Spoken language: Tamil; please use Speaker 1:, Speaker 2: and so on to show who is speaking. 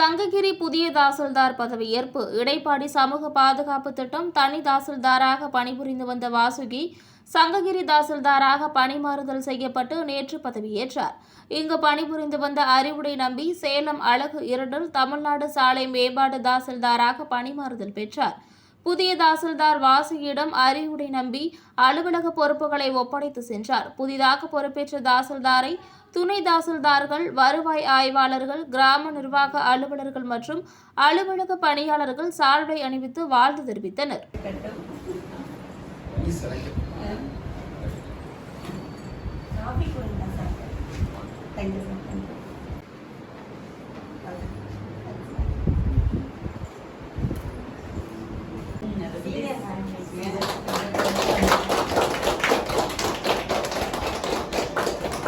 Speaker 1: சங்ககிரி புதிய தாசில்தார் பதவியேற்பு இடைப்பாடி சமூக பாதுகாப்பு திட்டம் தனி தாசில்தாராக பணிபுரிந்து வந்த வாசுகி சங்ககிரி தாசில்தாராக பணிமாறுதல் செய்யப்பட்டு நேற்று பதவியேற்றார் இங்கு பணிபுரிந்து வந்த அறிவுடை நம்பி சேலம் அழகு இரண்டில் தமிழ்நாடு சாலை மேம்பாடு தாசில்தாராக பணிமாறுதல் பெற்றார். புதிய தாசில்தார் வாசுகியிடம் அறிவுடை நம்பி அலுவலக பொறுப்புகளை ஒப்படைத்து சென்றார். புதிதாக பொறுப்பேற்ற தாசில்தாரை துணை தாசில்தார்கள் வருவாய் ஆய்வாளர்கள் கிராம நிர்வாக அலுவலர்கள் மற்றும் அலுவலக பணியாளர்கள் சால்வை அணிவித்து வாழ்த்து தெரிவித்தனர்
Speaker 2: Yeah.